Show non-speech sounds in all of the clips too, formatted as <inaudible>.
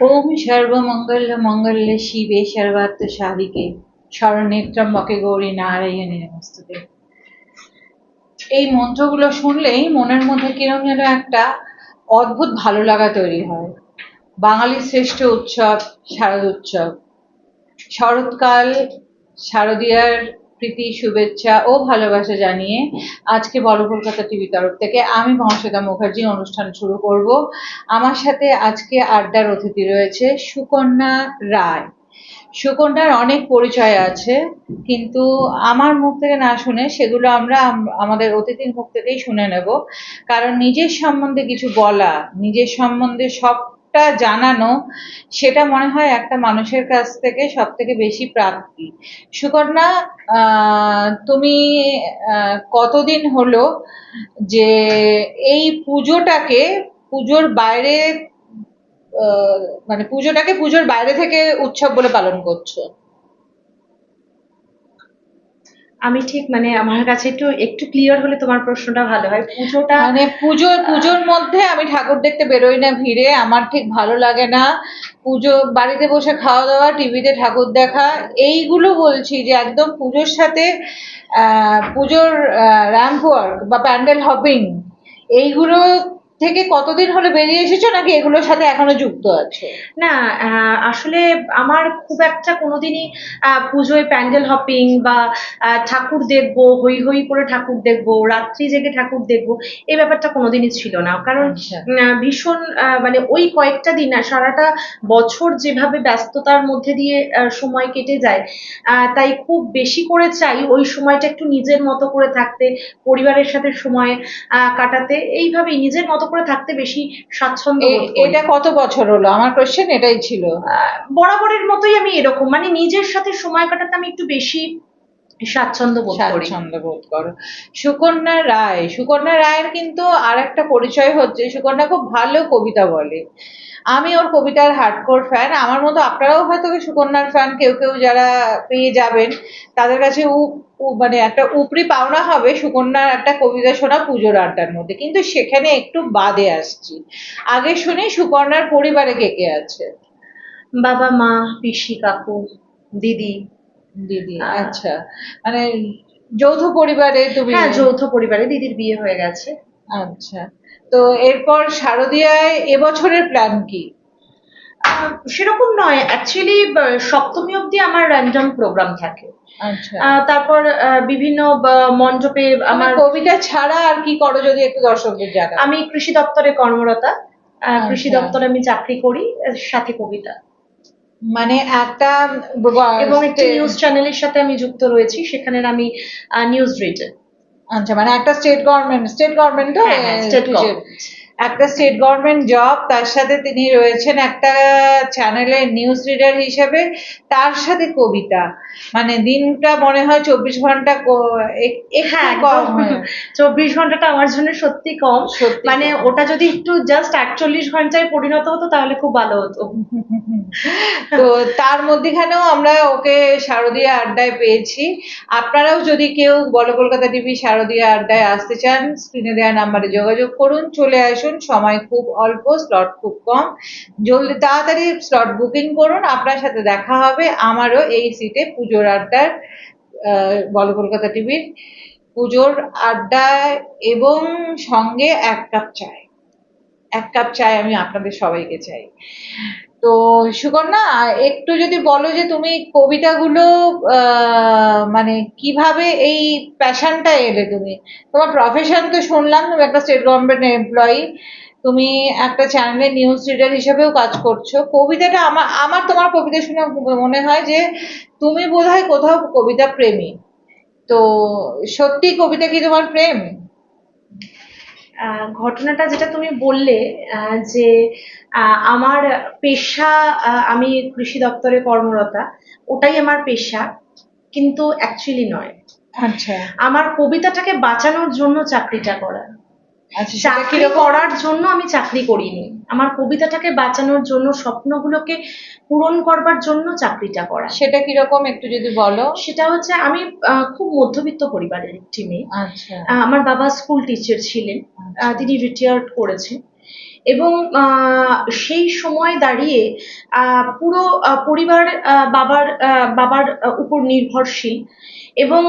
ওম সর্বমঙ্গল মঙ্গলে শিবে সর্বাত্ম সাধিকে। শরণে ত্রম্বকে গৌরী নারায়ণী নমস্তুতে। এই মন্ত্রগুলো শুনলেই মনের মধ্যে কিরম যেন একটা অদ্ভুত ভালো লাগা তৈরি হয়। বাঙালির শ্রেষ্ঠ উৎসব শারদ উৎসব। শরৎকাল শারদীয়ার প্রীতি, শুভেচ্ছা ও ভালোবাসা জানিয়ে আজকে বড় কলকাতা টিভি তরফ থেকে আমি মহাশ্বেতা মুখার্জি অনুষ্ঠান শুরু করব। আমার সাথে আজকে আড্ডার অতিথি রয়েছে সুকন্যা রায়। সুকন্যার অনেক পরিচয় আছে, কিন্তু আমার মুখ থেকে না শুনে সেগুলো আমরা আমাদের অতিথির মুখ থেকেই শুনে নেব। কারণ নিজের সম্বন্ধে কিছু বলা, নিজের সম্বন্ধে সবটা জানানো, সেটা মনে হয় একটা মানুষের কাছ থেকে সব থেকে বেশি প্রাপ্তি। সুকন্যা তুমি কতদিন হলো যে এই পুজোটাকে পুজোর বাইরে মানে পুজোটাকে পুজোর বাইরে থেকে উৎসব বলে পালন করছ? আমি ঠিক মানে আমার কাছে একটু একটু ক্লিয়ার হলে তোমার প্রশ্নটা ভালো হয়। পুজোটা মানে পুজো পুজোর মধ্যে আমি ঠাকুর দেখতে বেরোই না ভিড়ে, আমার ঠিক ভালো লাগে না। পুজো, বাড়িতে বসে খাওয়া দাওয়া টিভিতে ঠাকুর দেখা, এইগুলো বলছি যে একদম পুজোর সাথে পুজোর র্যাম্প ওয়ার্ক বা প্যান্ডেল হপিং এইগুলো থেকে কতদিন হলে বেরিয়ে এসেছ নাকি এগুলোর সাথে এখনও যুক্ত আছে? না আসলে আমার খুব একটা কোনোদিনই পুজোয় প্যান্ডেল হপিং বা ঠাকুর দেখব হই হই করে ঠাকুর দেখব রাত্রি জেগে ঠাকুর দেখব এই ব্যাপারটা কোনোদিনই ছিল না। কারণ আচ্ছা। ভীষণ মানে ওই কয়েকটা দিন আর সারাটা বছর যেভাবে ব্যস্ততার মধ্যে দিয়ে সময় কেটে যায় আহ, তাই খুব বেশি করে চাই ওই সময়টা একটু নিজের মতো করে থাকতে পরিবারের সাথে সময় আহ, কাটাতে। এইভাবেই নিজের মতো করে থাকতে বেশি স্বাচ্ছন্দ্য। এটা কত বছর হলো? আমার কোয়েশ্চেন এটাই ছিল। বরাবরের মতোই আমি এরকম মানে নিজের সাথে সময় কাটাতে আমি একটু বেশি স্বাচ্ছন্দ্য বোধ করি। স্বাচ্ছন্দ্য বোধ করো। সুকন্যা রায়। সুকন্যা রায়ের কিন্তু আর একটা পরিচয় হচ্ছে সুকন্যা খুব ভালো কবিতা বলে। আমি ওর কবিতার হার্ডকোর ফ্যান আমার মতো আপনারাও হয়তো সুকন্যার ফ্যান কেউ কেউ যারা পেয়ে যাবেন তাদের কাছে উ- মানে একটা উপরি পাওনা হবে সুকন্যার একটা কবিতা শোনা পুজোর আড্ডার মধ্যে। কিন্তু সেখানে একটু বাদে আসছি। আগে শুনি সুকন্যার পরিবারে কে কে আছে? বাবা মা পিসি কাকু দিদি। দিদি আচ্ছা। মানে যৌথ পরিবারে তুমি হ্যাঁ যৌথ পরিবারে দিদির বিয়ে হয়ে গেছে। আচ্ছা। তো এরপর শারদীয়ায় এবছরের প্ল্যান কি? সেরকম নয়। অ্যাকচুয়ালি সপ্তমী অবধি আমার র্যান্ডম প্রোগ্রাম থাকে। আচ্ছা। তারপর বিভিন্ন আহ, মণ্ডপে আমার কবিতা ছাড়া আর কি করো যদি একটু দর্শকদের জানা আমি কৃষি দপ্তরে কর্মরতা। আহ, কৃষি আচ্ছা। দপ্তরে আমি চাকরি করি সাথে কবিতা। মানে একটা এবং একটি নিউজ চ্যানেলের সাথে আমি যুক্ত রয়েছি সেখানে আমি নিউজ রিডার আচ্ছা মানে একটা স্টেট গভর্নমেন্ট স্টেট গভর্নমেন্ট তো হ্যাঁ, একটা স্টেট গভর্নমেন্ট জব তার সাথে তিনি রয়েছেন একটা চ্যানেলের নিউজ রিডার হিসেবে তার সাথে কবিতা। মানে দিনটা মনে হয় চব্বিশ ঘণ্টা হ্যাঁ কম চব্বিশ ঘন্টাটা আমার জন্য সত্যি কম। মানে ওটা যদি একটু জাস্ট একচল্লিশ ঘন্টায় পরিণত হতো তাহলে খুব ভালো হতো। তো তার মধ্যেখানেও আমরা ওকে শারদীয় আড্ডায় পেয়েছি। আপনারাও যদি কেউ বলো কলকাতা টিভি শারদীয় আড্ডায় আসতে চান স্ক্রিনে দেওয়া নাম্বারে যোগাযোগ করুন। চলে আসুন। সময় খুব অল্প স্লট খুব কম। জলদি, তাড়াতাড়ি স্লট বুকিং করুন, আপনার সাথে দেখা হবে আমারও এই সিটে পুজোর আড্ডার বল বলো কলকাতা টিভির পুজোর আড্ডায় এবং সঙ্গে এক কাপ চায়। এক কাপ চায় আমি আপনাদের সবাইকে চাই। তো সুকন্যা, একটু যদি বলো যে তুমি কবিতাগুলো মানে কীভাবে এই প্যাশনটা এলে তুমি? তোমার প্রফেশন তো শুনলাম, তুমি একটা স্টেট গভর্নমেন্ট এমপ্লয়ি তুমি একটা চ্যানেলের নিউজ রিডার হিসেবেও কাজ করছ। কবিতাটা আমার আমার, তোমার কবিতা শুনে মনে হয় যে তুমি বোধহয় কোথাও কবিতা প্রেমী। তো সত্যি কবিতা কি তোমার প্রেম? ঘটনাটা যেটা তুমি বললে আহ, যে আহ, আমার পেশা আমি কৃষি দপ্তরে কর্মরতা ওটাই আমার পেশা কিন্তু অ্যাকচুয়ালি নয়। আচ্ছা। আমার কবিতাটাকে বাঁচানোর জন্য চাকরিটা করা। চাকরি করার জন্য আমি চাকরি করিনি। আমার কবিতাটাকে বাঁচানোর জন্য স্বপ্নগুলোকে পূরণ করবার জন্য চাকরিটা করা। সেটা কীরকম একটু যদি বলো। সেটা হচ্ছে আমি খুব মধ্যবিত্ত পরিবারের একটি মেয়ে। আচ্ছা। আমার বাবা স্কুল টিচার ছিলেন। আহ, তিনি রিটায়ার্ড করেছেন। এবং আহ, সেই সময় দাঁড়িয়ে আহ, পুরো পরিবার বাবার বাবার উপর নির্ভরশীল। এবং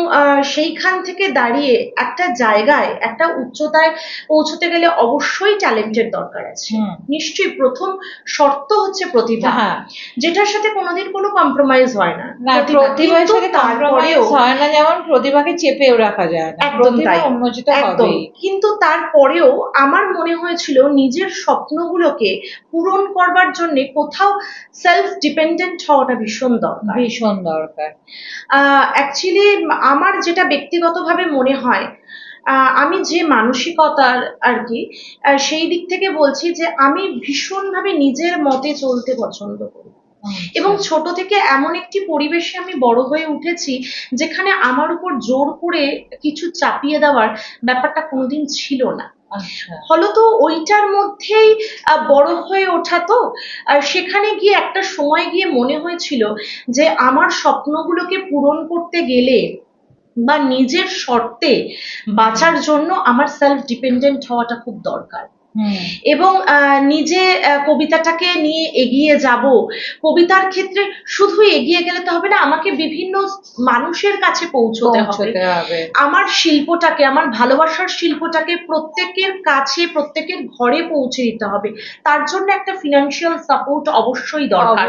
সেইখান থেকে দাঁড়িয়ে একটা জায়গায় একটা উচ্চতায় পৌঁছতে গেলে অবশ্যই ট্যালেন্টের দরকার আছে। নিশ্চয়ই প্রথম শর্ত হচ্ছে প্রতিভা। হ্যাঁ। যেটার সাথে কোনোদিন কোনো কম্প্রোমাইজ হয় না। না প্রতিভার সাথে তারপরেও হয় না যেমন প্রতিভাকে চেপেও রাখা যায় না। একদম তাই। একদম। কিন্তু তারপরেও আমার মনে হয়েছিল নিজের স্বপ্নগুলোকে পূরণ করবার জন্য কোথাও সেলফ ডিপেন্ডেন্ট হওয়াটা ভীষণ দরকার। ভীষণ দরকার। অ্যাকচুয়ালি আমার যেটা ব্যক্তিগতভাবে মনে হয় আমি যে মানসিকতার আর কি সেই দিক থেকে বলছি যে আমি ভীষণভাবে নিজের মতে চলতে পছন্দ করি। এবং ছোট থেকে এমন একটি পরিবেশে আমি বড় হয়ে উঠেছি যেখানে আমার উপর জোর করে কিছু চাপিয়ে দেওয়ার ব্যাপারটা কোনোদিন ছিল না। আচ্ছা ফলত ওইটার মধ্যেই বড় হয়ে ওঠা তো। আর সেখানে গিয়ে একটা সময় গিয়ে মনে হয়েছিল যে, আমার স্বপ্নগুলোকে পূরণ করতে গেলে বা নিজের শর্তে বাঁচার জন্য আমার সেলফ ডিপেন্ডেন্ট হওয়াটা খুব দরকার। এবং নিজে কবিতাটাকে নিয়ে এগিয়ে যাব। কবিতার ক্ষেত্রে শুধু এগিয়ে গেলে তো হবে না আমাকে বিভিন্ন মানুষের কাছে পৌঁছতে হবে। আমার শিল্পটাকে আমার ভালোবাসার শিল্পটাকে প্রত্যেকের কাছে প্রত্যেকের ঘরে পৌঁছে দিতে হবে। তার জন্য একটা ফিনান্সিয়াল সাপোর্ট অবশ্যই দরকার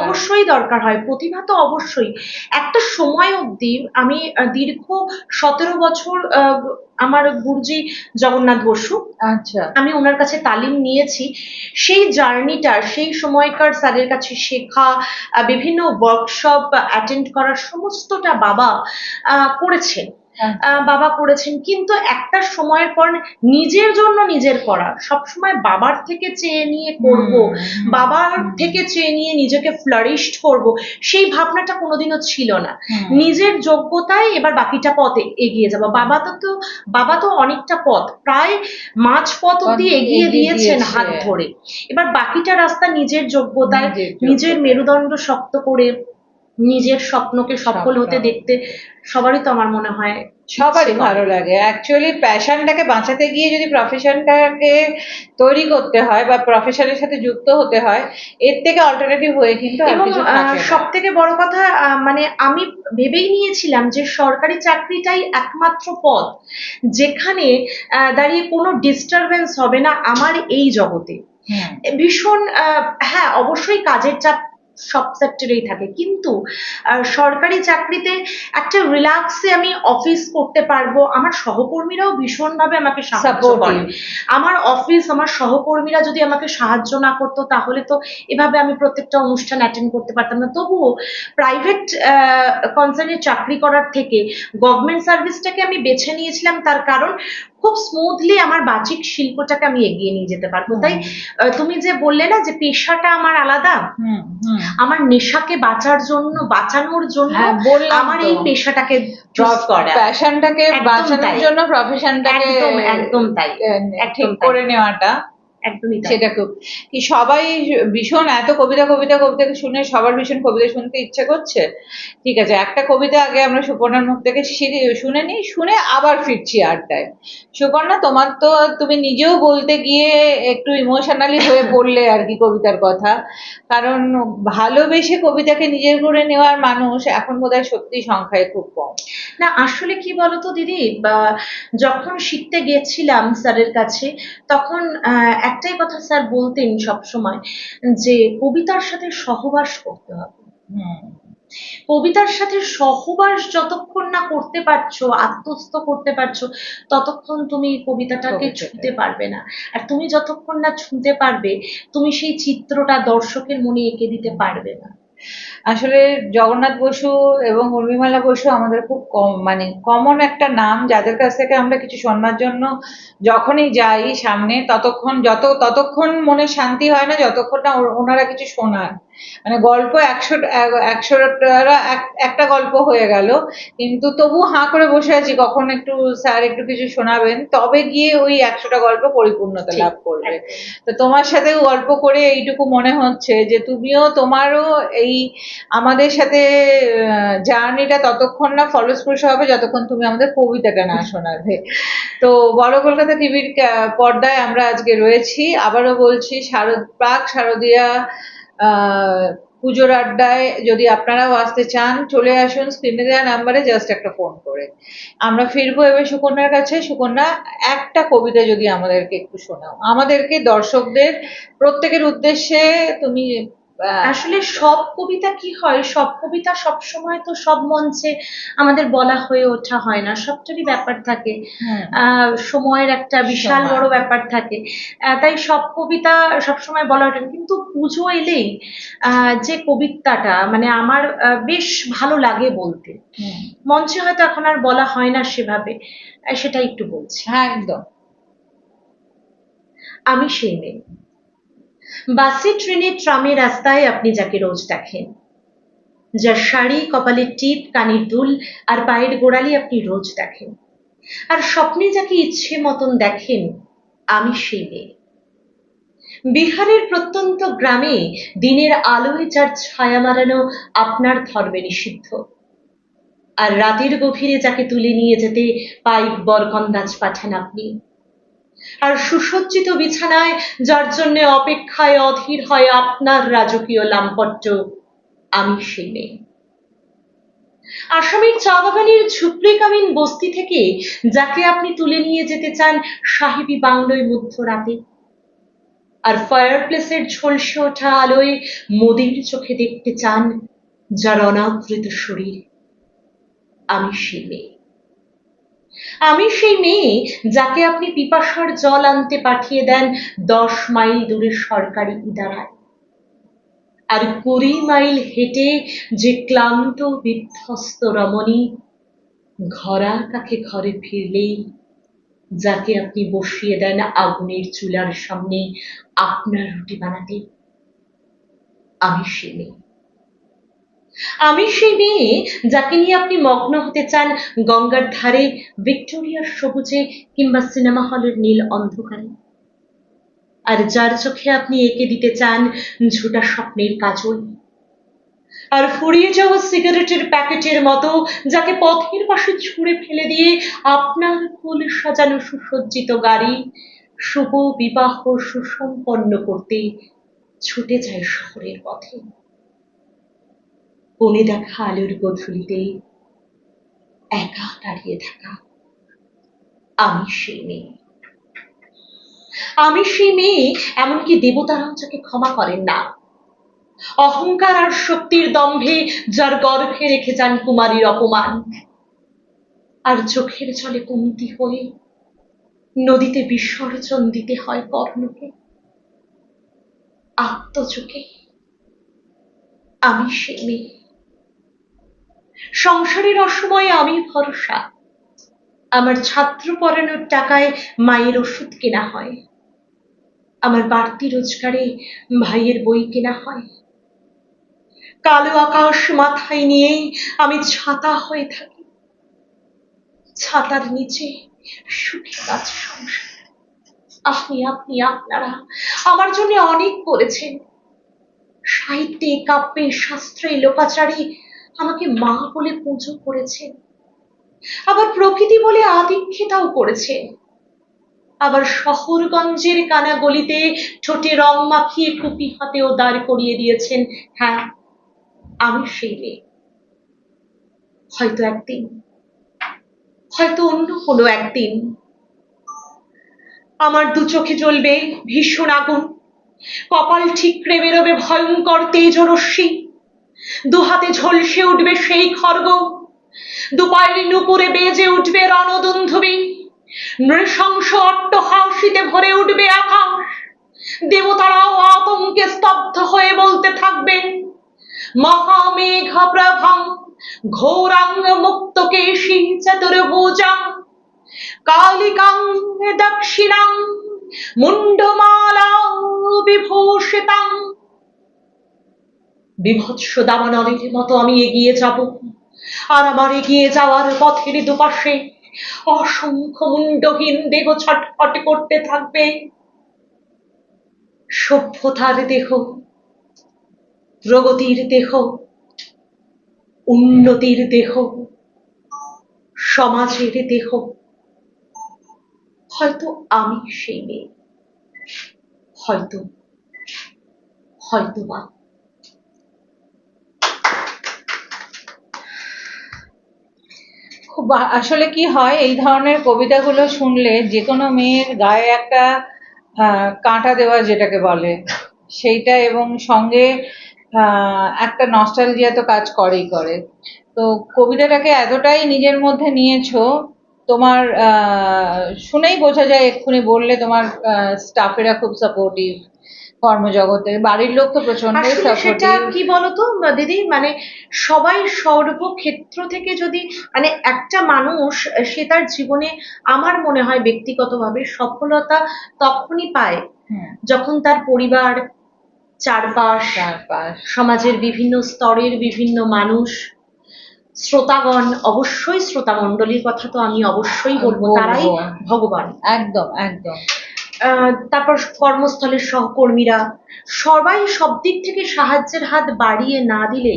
অবশ্যই দরকার। হয়। প্রতিভা তো অবশ্যই। একটা সময় অবধি আমি দীর্ঘ সতেরো বছর আহ, আমার গুরুজি জগন্নাথ বসু। আচ্ছা। আমি ওনার কাছে তালিম নিয়েছি। সেই জার্নিটা সেই সময়কার স্যারের কাছে শেখা বিভিন্ন ওয়ার্কশপ অ্যাটেন্ড করার সমস্তটা বাবা আহ, করেছেন। বাবা করেছেন। কিন্তু একটা সময়ের পর নিজের জন্য নিজের করা। সবসময় বাবার থেকে চেয়ে নিয়ে করব। বাবার থেকে চেয়ে নিয়ে নিজেকে ফ্লারিশড করব। সেই ভাবনাটা কোনোদিনও ছিল না। নিজের যোগ্যতায় এবার বাকিটা পথে এগিয়ে যাব। বাবা তো তো বাবা তো অনেকটা পথ। প্রায় মাঝ পথ অব্দি এগিয়ে দিয়েছেন হাত ধরে। এবার বাকিটা রাস্তা নিজের যোগ্যতায়। নিজের মেরুদণ্ড শক্ত করে নিজের স্বপ্নকে সফল। হতে দেখতে সবারই তো আমার মনে হয় সবারই ভালো লাগে অ্যাকচুয়ালি প্যাশনটাকে বাঁচাতে গিয়ে যদি প্রফেশনটাকে তৈরি করতে হয় বা প্রফেশনের সাথে যুক্ত হতে হয় এর থেকে অল্টারনেটিভ হয়ে কিন্তু। সব থেকে বড় কথা মানে আমি ভেবেই নিয়েছিলাম যে সরকারি চাকরিটাই একমাত্র পথ যেখানে দাঁড়িয়ে কোনো ডিস্টারবেন্স হবে না আমার এই জগতে ভীষণ আহ, হ্যাঁ অবশ্যই কাজের চাপ সব সেক্টরেই থাকে। কিন্তু সরকারি চাকরিতে একটা রিল্যাক্সে আমি অফিস করতে পারব আমার সহকর্মীরাও ভীষণভাবে আমাকে সাহায্য করে। আমার অফিস আমার সহকর্মীরা যদি আমাকে সাহায্য না করতো তাহলে তো এভাবে আমি প্রত্যেকটা অনুষ্ঠান অ্যাটেন্ড করতে পারতাম না। তবুও প্রাইভেট কনসার্নে চাকরি করার থেকে গভর্নমেন্ট সার্ভিসটাকে আমি বেছে নিয়েছিলাম তার কারণ খুব স্মুথলি আমার বাচিক শিল্পটাকে আমি এগিয়ে নিয়ে যেতে পারব। তাই তুমি যে বললে না যে পেশাটা আমার আলাদা হুম, হুম। আমার নেশাকে বাঁচার জন্য বাঁচানোর জন্য হ্যাঁ, আমার এই পেশাটাকে ড্রপ করা। প্যাশনটাকে বাঁচানোর। জন্য প্রফেশনটাকে একদম একদম তাই। ঠিক করে নেওয়াটা। একদমই সেটা খুব কি সবাই ভীষণ এত কবিতা কবিতা কবিতা শুনে সবার ভীষণ কবিতা শুনতে ইচ্ছে করছে। ঠিক আছে একটা কবিতা আগে আমরা সুপর্ণার মুখ থেকে শুনে নিই শুনে আবার ফিরছি আড্ডায়। সুপর্ণা তোমার তো তুমি নিজেও বলতে গিয়ে একটু ইমোশনালি হয়ে পড়লে আর কি কবিতার কথা। কারণ ভালোবেসে কবিতাকে নিজের করে নেওয়ার মানুষ এখন বোধহয় সত্যি সংখ্যায় খুব কম। না আসলে কি বলতো দিদি? বা যখন শিখতে গেছিলাম স্যারের কাছে তখন আহ, একটাই কথা স্যার বলতেন সব সময় যে কবিতার সাথে সহবাস করতে হবে। কবিতার সাথে সহবাস যতক্ষণ না করতে পারছ আত্মস্থ করতে পারছ ততক্ষণ তুমি কবিতাটাকে ছুঁতে পারবে না। আর তুমি যতক্ষণ না ছুঁতে পারবে তুমি সেই চিত্রটা দর্শকের মনে এঁকে দিতে পারবে না। আসলে জগন্নাথ বসু এবং উর্মিমালা বসু আমাদের খুব কম মানে কমন একটা নাম যাদের কাছ থেকে আমরা কিছু শোনার জন্য যখনই যাই সামনে ততক্ষণ যত ততক্ষণ মনে শান্তি হয় না যতক্ষণ না ওনারা কিছু শোনান মানে গল্প একশো একশোটা একটা গল্প হয়ে গেল কিন্তু তবু হাঁ করে বসে আছি কখন একটু স্যার একটু কিছু শোনাবেন তবে গিয়ে ওই একশোটা গল্প পরিপূর্ণতা লাভ করবে। তো তোমার সাথে গল্প করে এইটুকু মনে হচ্ছে যে তুমিও তোমারও এই আমাদের সাথে জার্নিটা ততক্ষণ না ফলস্পর্শ হবে যতক্ষণ তুমি আমাদের কবিতাটা না শোনাবে। তো বড় কলকাতা টিভির পর্দায় আমরা আজকে রয়েছি। আবারও বলছি, শারদ, প্রাক শারদীয়া পুজোর আড্ডায় যদি আপনারাও আসতে চান, চলে আসুন স্ক্রিনে দেওয়া নাম্বারে জাস্ট একটা ফোন করে। আমরা ফিরবো এবার সুকন্যার কাছে। সুকন্যা, একটা কবিতা যদি আমাদেরকে একটু শোনাও। আমাদেরকে দর্শকদের প্রত্যেকের উদ্দেশ্যে তুমি আসলে সব কবিতা কি হয়? সব কবিতা সব সময় তো সব মঞ্চে আমাদের বলা হয়ে ওঠা হয় না সবটারই ব্যাপার থাকে। সময়ের একটা বিশাল বড় ব্যাপার থাকে। তাই সব কবিতা সবসময় বলা ওঠে। কিন্তু পুজো এলেই আহ, যে কবিতাটা মানে আমার বেশ ভালো লাগে বলতে। মঞ্চে হয়তো এখন আর বলা হয় না সেভাবে সেটা একটু বলছি। হ্যাঁ একদম। আমি সেই মেয়ে। বাসে ট্রেনে ট্রামে রাস্তায় আপনি যাকে রোজ দেখেন। যার শাড়ি কপালের টিপ, কানের দুল আর পায়ের গোড়ালি আপনি রোজ দেখেন। আর স্বপ্নে যাকে ইচ্ছে মতন দেখেন, আমি সেই মেয়ে। বিহারের প্রত্যন্ত গ্রামে দিনের আলোয় যার ছায়া মারানো আপনার ধর্মে নিষিদ্ধ। আর রাতের গভীরে যাকে তুলে নিয়ে যেতে পাইপ বরকন্দাজ পাঠান আপনি। আর সুসজ্জিত বিছানায়, যার জন্য অপেক্ষায় অধীর হয় আপনার রাজকীয় লাম্পট্য, আমি সেই মেয়ে। আসামের চা বাগানের ঝুপড়ি কামিন বস্তি থেকে যাকে আপনি তুলে নিয়ে যেতে চান সাহেবী বাংলোয় মধ্যরাতে। আর ফায়ার প্লেসের ঝলসে ওঠা আলোয় মোদির চোখে দেখতে চান যার অনাবৃত শরীর, আমি সেই মেয়ে। আমি সেই মেয়ে যাকে আপনি পিপাসার জল আনতে পাঠিয়ে দেন দশ মাইল দূরে সরকারি ইদারায়। আর কুড়ি মাইল হেঁটে যে ক্লান্ত, বিধ্বস্ত রমণী ঘরা কাকে ঘরে ফিরলেই যাকে আপনি বসিয়ে দেন আগুনের চুলার সামনে, আপনার রুটি বানাতে, আমি সে মেয়ে। আমি সেই মেয়ে যাকে নিয়ে আপনি মগ্ন হতে চান গঙ্গার ধারে, ভিক্টোরিয়ার সবুজে কিংবা সিনেমা হলের নীল অন্ধকারে। আর যার চোখে আপনি এঁকে দিতে চান ঝোটা স্বপ্নের কাজল। আর ফুরিয়ে যাওয়া সিগারেটের প্যাকেটের মতো যাকে পথের পাশে ছুঁড়ে ফেলে দিয়ে আপনার ফুল সাজানো সুসজ্জিত গাড়ি, শুভ বিবাহ সুসম্পন্ন করতে ছুটে যায় শহরের পথে। কোণে দেখা আলোর গধূলিতে একা দাঁড়িয়ে থাকা আমি সেই মেয়ে। আমি সেই মেয়ে, এমনকি দেবতারাও যাকে ক্ষমা করেন না। অহংকার আর শক্তির দম্ভে যার গর্ভে রেখে যান কুমারীর অপমান। আর চোখের জলে কমতি হয়ে নদীতে বিসর্জন দিতে হয় কর্ণকে। আত্মচোখে আমি সে মেয়ে। সংসারের অসময়ে আমি ভরসা। আমার ছাত্র পড়ানোর টাকায় মায়ের ওষুধ কেনা হয়। আমার বাড়তি রোজগারে ভাইয়ের বই কেনা হয়। কালো আকাশ মাথায় নিয়ে আমি ছাতা হয়ে থাকি। ছাতার নিচে সুখী কাজ সংসার। আপনি আপনি, আপনারা আমার জন্য অনেক করেছেন। সাহিত্যে, কাব্যে, শাস্ত্রে লোকাচারে আমাকে মা বলে পুজো করেছেন আবার প্রকৃতি বলে আদিক্ষেতাও করেছেন আবার শহরগঞ্জের কানা গলিতে ঠোঁটে রং মাখিয়ে কুপি হাতেও দাঁড় করিয়ে দিয়েছেন হ্যাঁ আমি সেই মেয়ে। হয়তো একদিন, হয়তো অন্য কোনো একদিন, আমার দু চোখে জ্বলবে ভীষণ আগুন, কপাল ঠিকরে বেরোবে ভয়ঙ্কর তেজ রশ্মি দু হাতে ঝলসে উঠবে সেই খড়গ দু পায়ের নুপুরে বেজে উঠবে রণদুন্ধুবি। নৃশংস অট্টহাসিতে ভরে উঠবে আকাশ। দেবতারাও আতঙ্কে স্তব্ধ হয়ে বলতে থাকবে মহামেঘ প্রভং ঘোরাং মুক্ত কেশী চতুর্ভুজাং, কালিকাং দক্ষিণাং মুন্ডমালা বিভূষিতাং। বিভৎস দাবানলের মতো আমি এগিয়ে যাব। আর আমার এগিয়ে যাওয়ার পথের দুপাশে অসংখ্য মুন্ডহীন দেহ ছটফট করতে থাকবে। সভ্যতার দেহ, প্রগতির দেহ, উন্নতির দেহ, সমাজের দেহ। হয়তো আমি সেই মেয়ে, হয়তো হয়তো বা খুব আসলে কি হয়, এই ধরনের কবিতাগুলো শুনলে যে কোনো মেয়ের গায়ে একটা কাঁটা দেওয়া যেটাকে বলে, সেইটা এবং সঙ্গে একটা নস্টালজিয়া তো কাজ করেই করে। তো কবিতাটাকে এতটাই নিজের মধ্যে নিয়েছো, তোমার শুনেই বোঝা যায়, এক্ষুনি বললে তোমার স্টাফেরা খুব সাপোর্টিভ কর্মজগতে বাড়ির লোক তো প্রচন্ডই আসলে সেটা কি বলতো দিদি? মানে সবাই সর্বক্ষেত্র থেকে যদি মানে একটা মানুষ সে তার জীবনে আমার মনে হয় ব্যক্তিগতভাবে সফলতা তখনই পায় যখন তার পরিবার চারপাশ সমাজের বিভিন্ন স্তরের বিভিন্ন মানুষ শ্রোতাগণ অবশ্যই শ্রোতা মণ্ডলীর কথা তো আমি অবশ্যই বলব। তারাই ভগবান। একদম একদম। তারপর কর্মস্থলের সহকর্মীরা সবাই সব দিক থেকে সাহায্যের হাত বাড়িয়ে না দিলে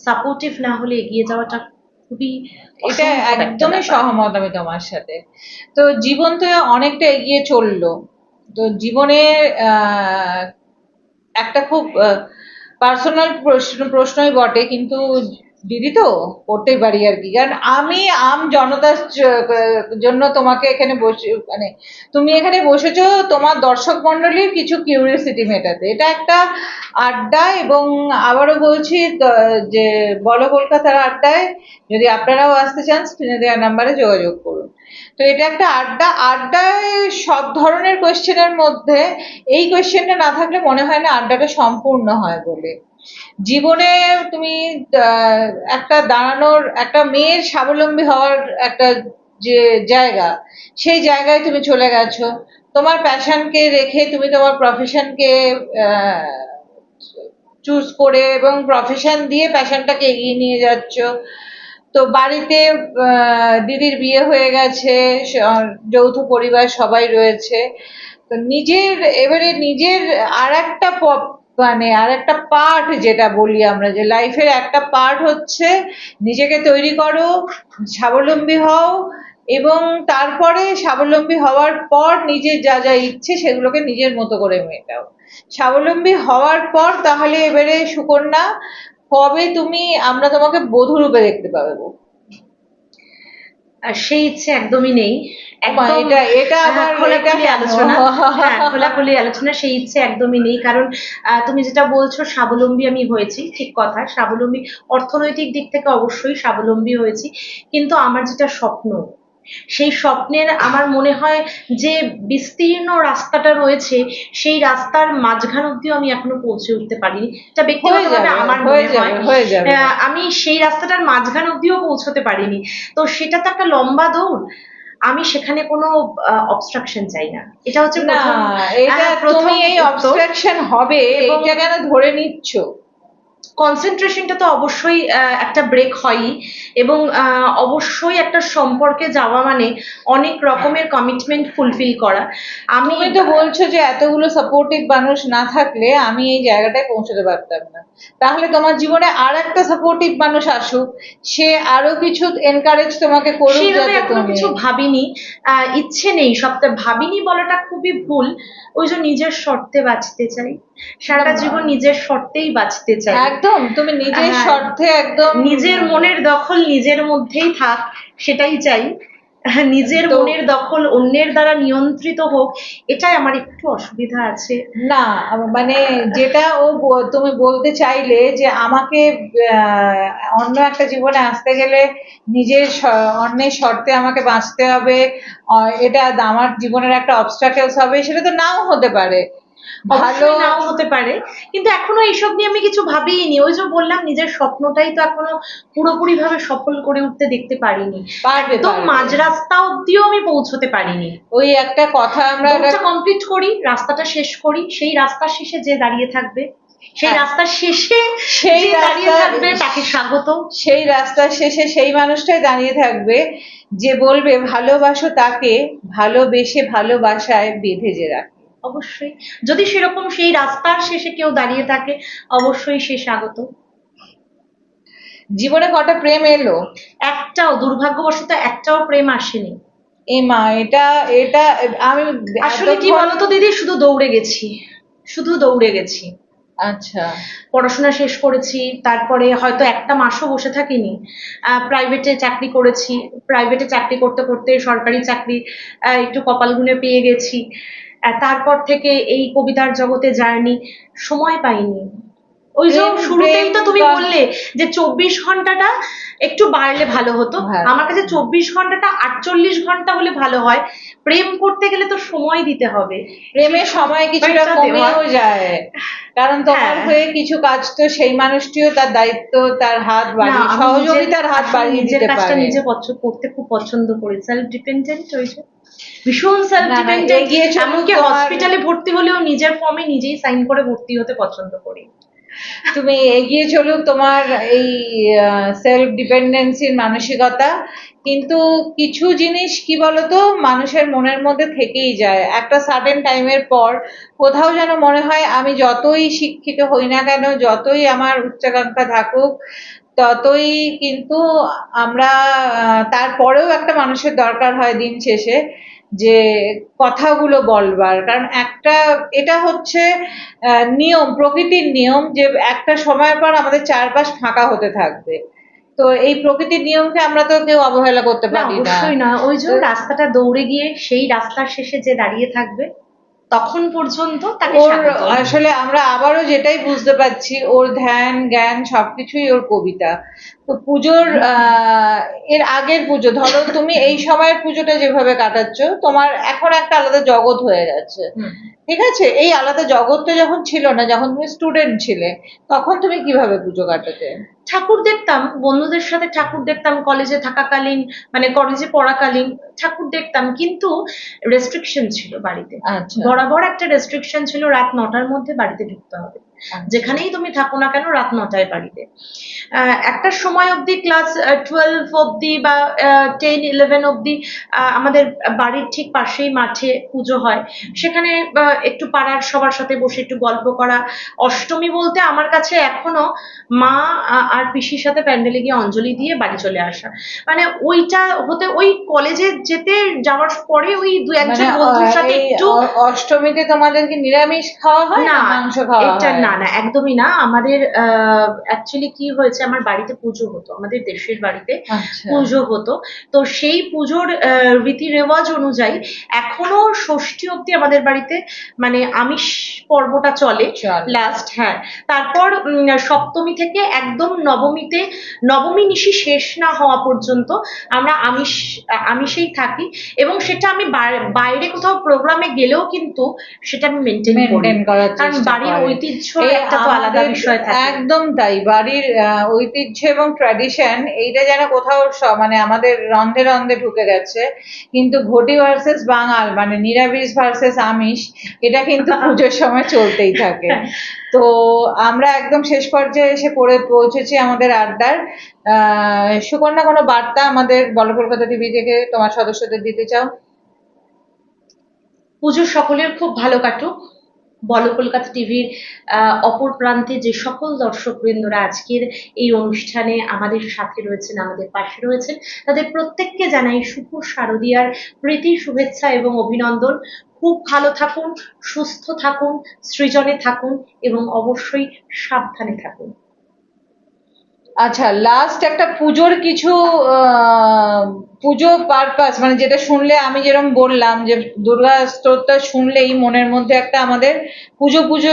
সাপোর্টিভ না হলে এগিয়ে যাওয়াটা খুবই এটা একদমই সহমত আমি তোমার সাথে। তো জীবন তো অনেকটা এগিয়ে চলল। তো জীবনের আহ, একটা খুব পার্সোনাল প্রশ্ন প্রশ্নই বটে কিন্তু দিদি তো করতেই পারি আর কি। কারণ আমি, আম জনতার জন্য তোমাকে এখানে বসে মানে তুমি এখানে বসেছো তোমার দর্শক মন্ডলীর কিছু কিউরিয়াসিটি মেটাতে। এটা একটা আড্ডা এবং আবারও বলছি যে বলো কলকাতার আড্ডায়, যদি আপনারাও আসতে চান, স্ক্রিনে দেওয়া নাম্বারে যোগাযোগ করুন। তো এটা একটা আড্ডা। আড্ডায় সব ধরনের কোয়েশ্চেনের মধ্যে, এই কোয়েশ্চেনটা না থাকলে মনে হয় না আড্ডাটা সম্পূর্ণ হয় বলে। জীবনে তুমি একটা দাঁড়ানোর, একটা মেয়ের স্বাবলম্বী হওয়ার একটা যে জায়গা, সেই জায়গায় তুমি চলে গেছো। তোমার প্যাশনকে রেখে তুমি তোমার প্রফেশনকে চুজ করে এবং প্রফেশন দিয়ে প্যাশনটাকে এগিয়ে নিয়ে যাচ্ছ। তো বাড়িতে দিদির বিয়ে হয়ে গেছে যৌথ পরিবার সবাই রয়েছে। তো নিজের, এবারে নিজের আর একটা মানে আর একটা পার্ট যেটা বলি আমরা, যে লাইফের একটা পার্ট হচ্ছে নিজেকে তৈরি করো, স্বাবলম্বী হও এবং তারপরে স্বাবলম্বী হওয়ার পর নিজের যা যা ইচ্ছে সেগুলোকে নিজের মতো করে মেটাও। স্বাবলম্বী হওয়ার পর তাহলে এবারে সুকন্যা, কবে তুমি, আমরা তোমাকে বধূ রূপে দেখতে পাবে? সেই ইচ্ছে একদমই নেই। এটা এটা খোলাখুলি আলোচনা। <laughs> হ্যাঁ খোলাখুলি আলোচনা সেই ইচ্ছে একদমই নেই। কারণ আহ, তুমি যেটা বলছো স্বাবলম্বী আমি হয়েছি ঠিক কথা। স্বাবলম্বী অর্থনৈতিক দিক থেকে অবশ্যই স্বাবলম্বী হয়েছি। কিন্তু আমার যেটা স্বপ্ন সেই স্বপ্নের আমার মনে হয় যে বিস্তীর্ণ রাস্তাটা রয়েছে সেই রাস্তার মাঝখান অব্দিও আমি এখনও পৌঁছে উঠতে পারিনি। এটা ব্যক্তিগতভাবে আমার মনে হয়। আমি সেই রাস্তাটার মাঝখান অব্দিও পৌঁছতে পারিনি। তো সেটা তো একটা লম্বা দৌড়। আমি সেখানে কোনো অবস্ট্রাকশন চাই না। এটা হচ্ছে না প্রথম এই অবস্ট্রাকশন হবে এটা কেন ধরে নিচ্ছ? কনসেন্ট্রেশনটা তো অবশ্যই একটা ব্রেক হয়ই। এবং অবশ্যই একটা সম্পর্কে যাওয়া মানে অনেক রকমের কমিটমেন্ট ফুলফিল করা। আমি তো বলছো যে এতগুলো সাপোর্টিভ মানুষ না থাকলে আমি এই জায়গাটায় পৌঁছতে পারতাম না। তাহলে তোমার জীবনে আর একটা সাপোর্টিভ মানুষ আসুক সে আরও কিছু এনকারেজ তোমাকে করুক যাতে তুমি কিছু ভাবিনি। ইচ্ছে নেই সবটা ভাবিনি বলাটা খুবই ভুল। ওই যে নিজের শর্তে বাঁচতে চাই। সারাটা জীবন নিজের শর্তেই বাঁচতে চাই। একদম তুমি নিজের হ্যাঁ। স্বার্থে একদম নিজের মনের দখল নিজের মধ্যেই থাক সেটাই চাই। নিজের মনের দখল অন্যের দ্বারা নিয়ন্ত্রিত হোক এটাই আমার একটু অসুবিধা আছে। না মানে যেটা ও তুমি বলতে চাইলে যে আমাকে অন্য একটা জীবনে আসতে গেলে নিজের অন্যের শর্তে আমাকে বাঁচতে হবে। এটা আমার জীবনের একটা অবস্ট্রাকেলস হবে সেটা তো নাও হতে পারে। ভালো নাও হতে পারে। কিন্তু এখনও এইসব নিয়ে আমি কিছু ভাবিনি ওই যে বললাম নিজের স্বপ্নটাই তো এখনও পুরোপুরি ভাবে সফল করে উঠতে দেখতে পারিনি। তো মাঝ রাস্তা অব্দিও আমি পৌঁছতে পারিনি। ওই একটা কথা আমরা কমপ্লিট করি রাস্তাটা শেষ করি সেই রাস্তার শেষে যে দাঁড়িয়ে থাকবে সেই হ্যাঁ। রাস্তার শেষে সেই দাঁড়িয়ে থাকবে তাকে স্বাগত। সেই রাস্তার শেষে সেই মানুষটাই দাঁড়িয়ে থাকবে যে বলবে ভালোবাসো তাকে ভালোবেসে ভালোবাসায় বেঁধে যে রাখে। অবশ্যই। যদি সেরকম সেই রাস্তার শেষে কেউ দাঁড়িয়ে থাকে অবশ্যই সে স্বাগত। জীবনে কটা প্রেম এলো? একটাও দুর্ভাগ্যবশত একটাও প্রেম আসেনি। এ মা এটা এটা আমি আসলে কি বলতো দিদি? শুধু দৌড়ে গেছি। শুধু দৌড়ে গেছি। আচ্ছা। পড়াশোনা শেষ করেছি তারপরে হয়তো একটা মাসও বসে থাকিনি। প্রাইভেটে চাকরি করেছি। প্রাইভেটে চাকরি করতে করতে সরকারি চাকরি একটু কপাল গুনে পেয়ে গেছি। তারপর থেকে এই কবিতার জগতে জার্নি সময় পাইনি। ওই যে শুরুতেই তো তুমি বললে যে চব্বিশ ঘন্টাটা একটু বাড়লে ভালো হতো। আমার কাছে চব্বিশ ঘন্টাটা আটচল্লিশ ঘণ্টা হলে ভালো হয়। প্রেম করতে গেলে তো সময় দিতে হবে। প্রেমের সময় কিছুটা কমেও যায়। কারণ তোমার হ্যাঁ। হয়ে কিছু কাজ তো সেই মানুষটিও তার দায়িত্ব তার হাত বাড়িয়ে সহযোগিতার নিজের- হাত বাড়িয়ে নিজের দিতে কাজটা পারে। নিজে পছন্দ করতে খুব পছন্দ করি। সেলফ ডিপেন্ডেন্ট হয়েছে ভীষণ সেলফ ডিপেন্ডেন্ট এগিয়ে এমনকি হসপিটালে ভর্তি হলেও নিজের ফর্মে নিজেই সাইন করে ভর্তি হতে পছন্দ করি। তুমি এগিয়ে চলুক তোমার এই সেলফ ডিপেন্ডেন্সির মানসিকতা। কিন্তু কিছু জিনিস কি বলতো মানুষের মনের মধ্যে থেকেই যায়। একটা সার্টেন টাইমের পর কোথাও যেন মনে হয় আমি যতই শিক্ষিত হই না কেন যতই আমার উচ্চাকাঙ্ক্ষা থাকুক ততই কিন্তু আমরা তারপরেও একটা মানুষের দরকার হয় দিন শেষে। যে কথাগুলো বলবার। কারণ একটা এটা হচ্ছে নিয়ম প্রকৃতির নিয়ম যে একটা সময়ের পর আমাদের চারপাশ ফাঁকা হতে থাকবে। তো এই প্রকৃতির নিয়মকে আমরা তো কেউ অবহেলা করতে পারি না। অবশ্যই না। ওই জন্য রাস্তাটা দৌড়ে গিয়ে সেই রাস্তার শেষে যে দাঁড়িয়ে থাকবে তখন পর্যন্ত তাকে ওর আসলে আমরা আবারও যেটাই বুঝতে পারছি ওর ধ্যান জ্ঞান সবকিছুই ওর কবিতা। তো পুজোর আহ, এর আগের পুজো ধরো তুমি এই সময়ের পুজোটা যেভাবে কাটাচ্ছ তোমার এখন একটা আলাদা জগৎ হয়ে গেছে। ঠিক আছে? এই আলাদা জগৎটা যখন ছিল না যখন তুমি স্টুডেন্ট ছিলে তখন তুমি কীভাবে পুজো কাটাতে? ঠাকুর দেখতাম বন্ধুদের সাথে ঠাকুর দেখতাম কলেজে থাকাকালীন মানে কলেজে পড়াকালীন ঠাকুর দেখতাম কিন্তু রেস্ট্রিকশন ছিল বাড়িতে। আচ্ছা। বরাবর একটা রেস্ট্রিকশন ছিল রাত নটার মধ্যে বাড়িতে ঢুকতে হবে। যেখানেই তুমি থাকো না কেন রাত নটায় বাড়িতে। একটা সময় অবধি ক্লাস টুয়েলভ অবধি বা টেন ইলেভেন অবধি আমাদের বাড়ির ঠিক পাশেই মাঠে পুজো হয়। সেখানে একটু পাড়ার সবার সাথে বসে একটু গল্প করা। অষ্টমী বলতে আমার কাছে এখনও মা আর পিসির সাথে প্যান্ডেলে গিয়ে অঞ্জলি দিয়ে বাড়ি চলে আসা। মানে ওইটা হতে ওই কলেজে যেতে যাওয়ার পরে ওই দু একজন মানে বন্ধুর সাথে একটু অষ্টমীতে তোমাদেরকে নিরামিষ খাওয়া হয় না না মাংস খাওয়া এটা হয়? না না একদমই না। আমাদের অ্যাকচুয়ালি কি হয়েছে আমার বাড়িতে পুজো হতো আমাদের দেশের বাড়িতে আচ্ছা। পুজো হতো। তো সেই পুজোর রীতি রেওয়াজ অনুযায়ী এখনও ষষ্ঠী অব্দি আমাদের বাড়িতে মানে আমিষ পর্বটা চলে। লাস্ট হ্যাঁ। তারপর সপ্তমী থেকে একদম নবমীতে নবমী নিশি শেষ না হওয়া পর্যন্ত আমরা আমিষ আমিষেই থাকি। এবং সেটা আমি বাইরে কোথাও প্রোগ্রামে গেলেও কিন্তু সেটা আমি মেনটেন করি কারণ বাড়ির ঐতিহ্য একটা তো আলাদা বিষয় থাকে। একদম তাই বাড়ির ঐতিহ্য এবং ট্র্যাডিশন এইটা যেন কোথাও মানে আমাদের রন্ধে রন্ধে ঢুকে গেছে। কিন্তু ঘটি ভার্সেস বাঙাল মানে নিরামিষ ভার্সেস আমিষ এটা কিন্তু <laughs> পুজোর সময় চলতেই থাকে। তো আমরা একদম শেষ পর্যায়ে এসে পড়ে পৌঁছেছি আমাদের আড্ডার। আহ, সুকন্যা কোনো বার্তা আমাদের বল কলকাতা টিভি থেকে তোমার সদস্যদের দিতে চাও? পুজো সকলের খুব ভালো কাটুক। বলো কলকাতা টিভির অপর প্রান্তে যে সকল দর্শকবৃন্দরা আজকের এই অনুষ্ঠানে আমাদের সাথে রয়েছেন, আমাদের পাশে রয়েছেন, তাদের প্রত্যেককে জানাই শুভ শারদীয়ার প্রীতি, শুভেচ্ছা এবং অভিনন্দন। খুব ভালো থাকুন, সুস্থ থাকুন, সৃজনে থাকুন এবং অবশ্যই সাবধানে থাকুন। আচ্ছা লাস্ট একটা পুজোর কিছু পুজো পারপাস মানে যেটা শুনলে আমি যেরকম বললাম যে দুর্গা স্তোত্রটা শুনলেই মনের মধ্যে একটা আমাদের পুজো পুজো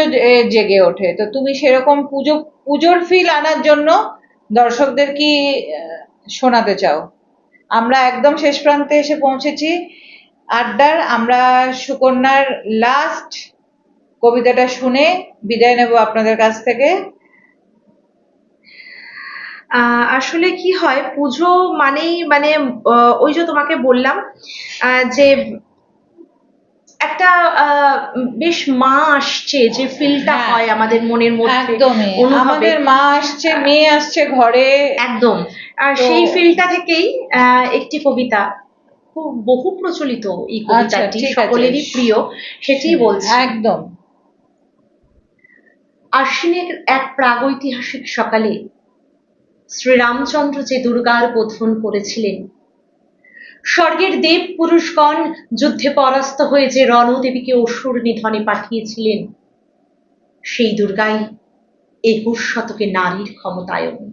জেগে ওঠে। তো তুমি সেরকম পুজো, পুজোর ফিল আনার জন্য দর্শকদের কি শোনাতে চাও? আমরা একদম শেষ প্রান্তে এসে পৌঁছেছি। আড্ডার, আমরা সুকন্যার লাস্ট কবিতাটা শুনে বিদায় নেব আপনাদের কাছ থেকে। আসলে কি হয় পুজো মানেই মানে ওই যে তোমাকে বললাম আহ, যে একটা বেশ মা আসছে যে ফিলটা হ্যাঁ। হয় আমাদের মনের মধ্যে আমাদের মা আসছে মেয়ে আসছে ঘরে। একদম। আর সেই ফিলটা থেকেই আহ, একটি কবিতা খুব বহু প্রচলিত এই কবিতাটি আচ্ছা, আছে। সকলেরই প্রিয় সেটি বলছে। একদম। আশ্বিনের এক প্রাগৈতিহাসিক সকালে শ্রীরামচন্দ্র যে দুর্গার বোধন করেছিলেন। স্বর্গের দেব পুরুষগণ যুদ্ধে পরাস্ত হয়ে যে রণদেবীকে অসুর নিধনে পাঠিয়েছিলেন, সেই দুর্গাই একুশ শতকে নারীর ক্ষমতায়ন।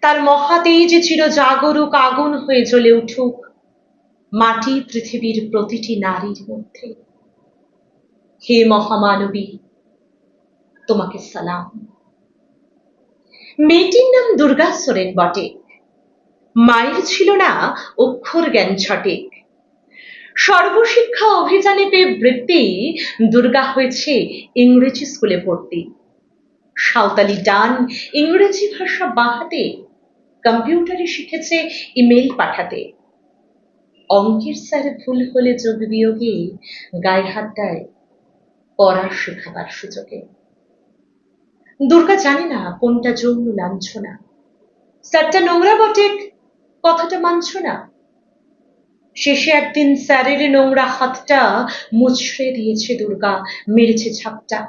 তার মহাতেজ চির জাগরুক আগুন হয়ে জ্বলে উঠুক মাটি পৃথিবীর প্রতিটি নারীর মধ্যে। হে মহামানবী, তোমাকে সালাম। মেয়েটির নাম দুর্গা সোরেন বটে। মায়ের ছিল না অক্ষর জ্ঞান ছটে। সর্বশিক্ষা অভিযানে পেয়ে বৃত্তি দুর্গা হয়েছে ইংরেজি স্কুলে ভর্তি। সাঁওতালি ডান, ইংরেজি ভাষা বাহাতে কম্পিউটারে শিখেছে ইমেল পাঠাতে। অঙ্কের স্যার ভুল হলে যোগ বিয়োগে গায়ে হাত দেয় পড়া শেখাবার সুযোগে। দুর্গা জানে না কোনটা যৌন লাঞ্ছনা। স্যারটা নোংরা বটে, কথাটা মানছ না শেষে একদিন স্যারের নোংরা হাতটা মুচড়ে দিয়েছে দুর্গা, মেরেছে ঝাপটা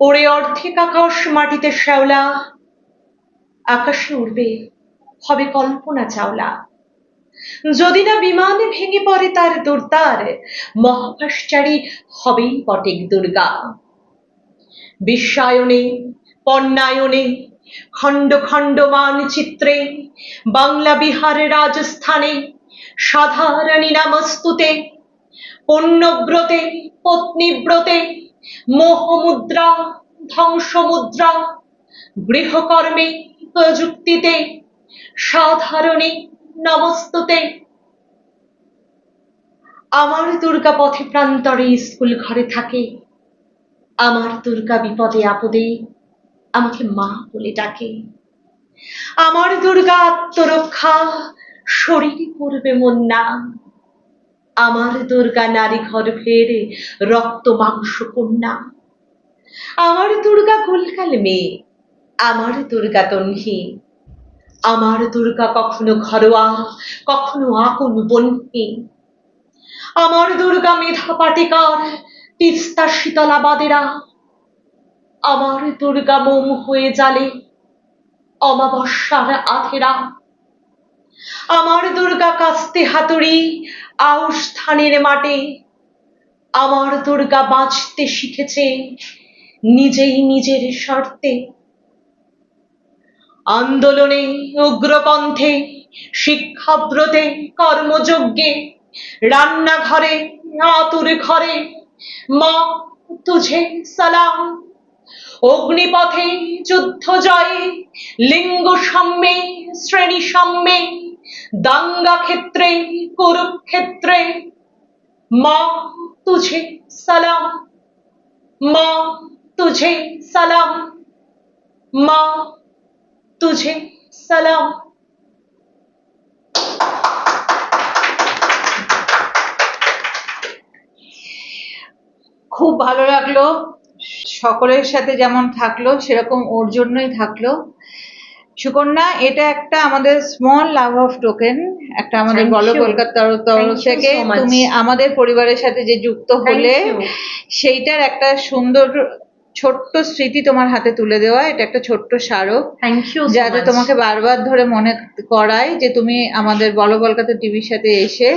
ওরে অর্ধেক আকাশ মাটিতে শ্যাওলা, আকাশে উড়বে, হবে কল্পনা চাওলা। যদি না বিমানে ভেঙে পড়ে তার দুর্দার, মহাকাশচারী হবেই বটেক দুর্গা। বিশ্বায়নে, পণ্যায়নে, খণ্ড খণ্ড মানচিত্রে বাংলা বিহার রাজস্থানে, সাধারণী নামস্তুতে, পণ্যব্রতে, পত্নীব্রতে, মোহমুদ্রা, ধ্বংসমুদ্রা, গৃহকর্মে, প্রযুক্তিতে, সাধারণে নমস্তুতে। আমার দুর্গা পথে প্রান্তরে স্কুল ঘরে থাকে আমার দুর্গা বিপদে আপদে আমাকে মা বলে ডাকে। আমার দুর্গা আত্মরক্ষা শরীরে করবে মন না। আমার দুর্গা নারী গর্ভের রক্ত মাংস কন্যা। আমার দুর্গা গোলকাল মেয়ে, আমার দুর্গা তন্হি। আমার দুর্গা কখনো ঘরোয়া, কখনো আপন বন্যী আমার দুর্গা মেধা পাটিকার তিস্তা শীতলাবাদেরা আমার দুর্গা মোম হয়ে জালে, অমাবস্যার আধেরা। আমার দুর্গা কাস্তে হাতুড়ি আউশ মাঠে, আমার দুর্গা বাঁচতে শিখেছে নিজেই নিজের স্বার্থে। আন্দোলনে উগ্রপন্থে, শিক্ষাব্রতে, কর্মযজ্ঞে, রান্নাঘরে, আতুর ঘরে মা, তুঝে সালাম। অগ্নিপথে যুদ্ধ জয়ে, লিঙ্গ সাম্যে, শ্রেণি সাম্যে, দাঙ্গা ক্ষেত্রে, কুরুক্ষেত্রে। মা, তুঝে সালাম। মা, তুঝে সালাম। মা, তুঝে সালাম। খুব ভালো লাগল। সকলের সাথে যেমন থাকল সেরকম ওর জন্যই থাকল। সুকন্যা এটা একটা আমাদের স্মল লাভ অফ টোকেন একটা আমাদের বলো কলকাতার তরফ থেকে। তুমি আমাদের পরিবারের সাথে যে যুক্ত হলে সেইটার একটা সুন্দর ছোট্ট স্মৃতি তোমার হাতে তুলে দেওয়া এটা একটা ছোট্ট স্মারক। থ্যাংক ইউ যাতে তোমাকে বারবার ধরে মনে করায় যে তুমি আমাদের বলো কলকাতা টিভির সাথে এসে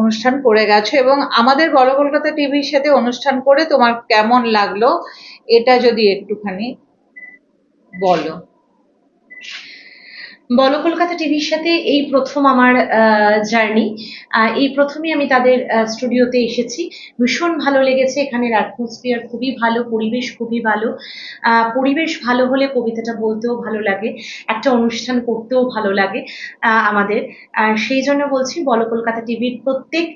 অনুষ্ঠান করে গেছো এবং আমাদের বলো কলকাতা টিভির সাথে অনুষ্ঠান করে তোমার কেমন লাগল এটা যদি একটুখানি বলো। বলো, কলকাতা টিভির সাথে এই প্রথম আমার জার্নি। এই প্রথমে আমি তাদের স্টুডিওতে এসেছি। ভীষণ ভালো লেগেছে এখানের অ্যাটমসফিয়ার খুবই ভালো, পরিবেশ খুবই ভালো। পরিবেশ ভালো হলে কবিতাটা বলতেও ভালো লাগে, একটা অনুষ্ঠান করতেও ভালো লাগে আমাদের। সেই জন্য বলছি, বলো, কলকাতা টিভির প্রত্যেক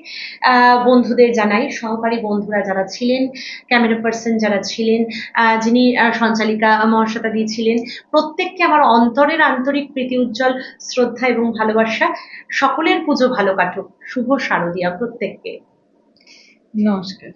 বন্ধুদের জানাই, সহকারী বন্ধুরা যারা ছিলেন ক্যামেরা পার্সন যারা ছিলেন যিনি সঞ্চালিকা মহাশ্বেতা দিয়েছিলেন প্রত্যেককে আমার অন্তরের আন্তরিক প্রীতি উজ্জ্বল শ্রদ্ধা এবং ভালোবাসা। সকলের পুজো ভালো কাটুক। শুভ শারদীয়া প্রত্যেককে। নমস্কার।